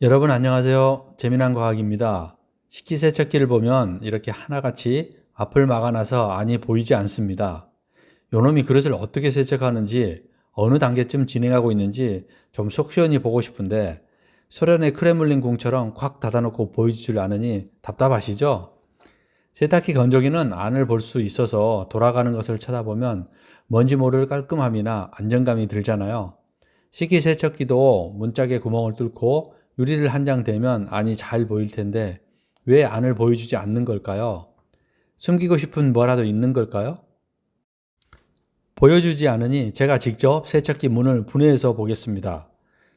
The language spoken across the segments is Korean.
여러분 안녕하세요. 재미난 과학입니다. 식기세척기를 보면 이렇게 하나같이 앞을 막아놔서 안이 보이지 않습니다. 요놈이 그릇을 어떻게 세척하는지 어느 단계쯤 진행하고 있는지 좀 속 시원히 보고 싶은데 소련의 크레물린 궁처럼 콱 닫아놓고 보이질 않으니 답답하시죠? 세탁기 건조기는 안을 볼 수 있어서 돌아가는 것을 쳐다보면 먼지 모를 깔끔함이나 안정감이 들잖아요. 식기세척기도 문짝에 구멍을 뚫고 유리를 한 장 대면 안이 잘 보일 텐데 왜 안을 보여주지 않는 걸까요? 숨기고 싶은 뭐라도 있는 걸까요? 보여주지 않으니 제가 직접 세척기 문을 분해해서 보겠습니다.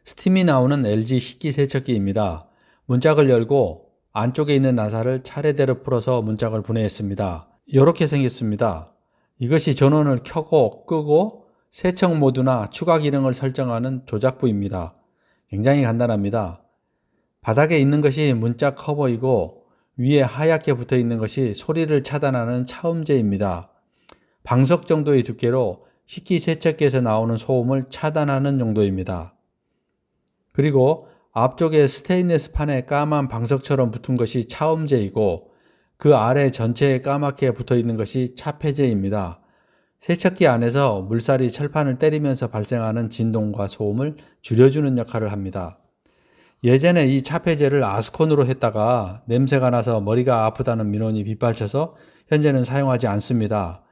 스팀이 나오는 LG 식기 세척기입니다. 문짝을 열고 안쪽에 있는 나사를 차례대로 풀어서 문짝을 분해했습니다. 이렇게 생겼습니다. 이것이 전원을 켜고 끄고 세척 모드나 추가 기능을 설정하는 조작부입니다. 굉장히 간단합니다. 바닥에 있는 것이 문짝 커버이고 위에 하얗게 붙어 있는 것이 소리를 차단하는 차음제입니다. 방석 정도의 두께로 식기세척기에서 나오는 소음을 차단하는 용도입니다. 그리고 앞쪽에 스테인레스 판에 까만 방석처럼 붙은 것이 차음제이고 그 아래 전체에 까맣게 붙어 있는 것이 차폐제입니다. 세척기 안에서 물살이 철판을 때리면서 발생하는 진동과 소음을 줄여주는 역할을 합니다. 예전에 이 차폐제를 아스콘으로 했다가 냄새가 나서 머리가 아프다는 민원이 빗발쳐서 현재는 사용하지 않습니다.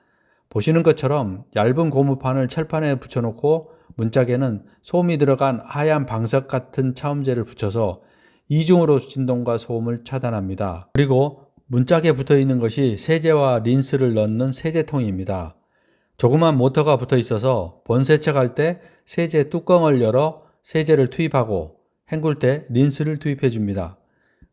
보시는 것처럼 얇은 고무판을 철판에 붙여놓고 문짝에는 솜이 들어간 하얀 방석 같은 차음제를 붙여서 이중으로 진동과 소음을 차단합니다. 그리고 문짝에 붙어 있는 것이 세제와 린스를 넣는 세제통입니다. 조그만 모터가 붙어 있어서 본세척할 때 세제 뚜껑을 열어 세제를 투입하고 헹굴 때 린스를 투입해 줍니다.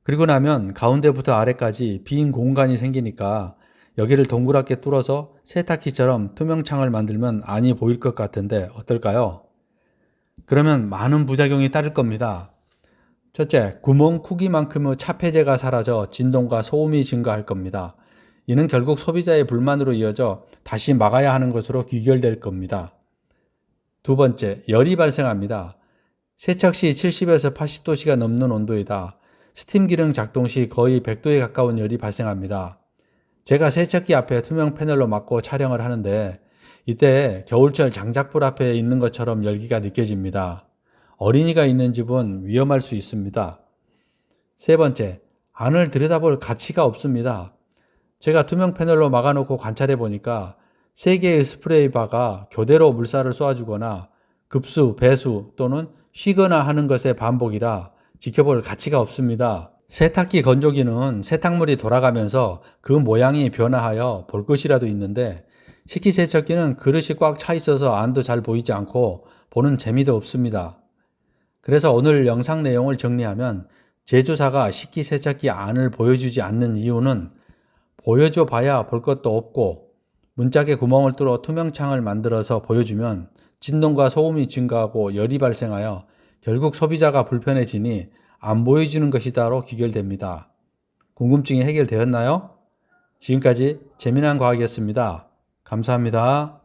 그리고 나면 가운데부터 아래까지 빈 공간이 생기니까 여기를 동그랗게 뚫어서 세탁기처럼 투명창을 만들면 안이 보일 것 같은데 어떨까요? 그러면 많은 부작용이 따를 겁니다. 첫째, 구멍 크기만큼의 차폐제가 사라져 진동과 소음이 증가할 겁니다. 이는 결국 소비자의 불만으로 이어져 다시 막아야 하는 것으로 귀결될 겁니다. 두 번째, 열이 발생합니다. 세척 시 70에서 80도씨가 넘는 온도이다. 스팀 기능 작동 시 거의 100도에 가까운 열이 발생합니다. 제가 세척기 앞에 투명 패널로 막고 촬영을 하는데 이때 겨울철 장작불 앞에 있는 것처럼 열기가 느껴집니다. 어린이가 있는 집은 위험할 수 있습니다. 세 번째, 안을 들여다볼 가치가 없습니다. 제가 투명 패널로 막아놓고 관찰해 보니까 세 개의 스프레이 바가 교대로 물살을 쏘아주거나 급수, 배수 또는 쉬거나 하는 것의 반복이라 지켜볼 가치가 없습니다. 세탁기 건조기는 세탁물이 돌아가면서 그 모양이 변화하여 볼 것이라도 있는데 식기세척기는 그릇이 꽉 차 있어서 안도 잘 보이지 않고 보는 재미도 없습니다. 그래서 오늘 영상 내용을 정리하면 제조사가 식기세척기 안을 보여주지 않는 이유는 보여줘 봐야 볼 것도 없고 문짝에 구멍을 뚫어 투명창을 만들어서 보여주면 진동과 소음이 증가하고 열이 발생하여 결국 소비자가 불편해지니 안 보여주는 것이다로 귀결됩니다. 궁금증이 해결되었나요? 지금까지 재미난 과학이었습니다. 감사합니다.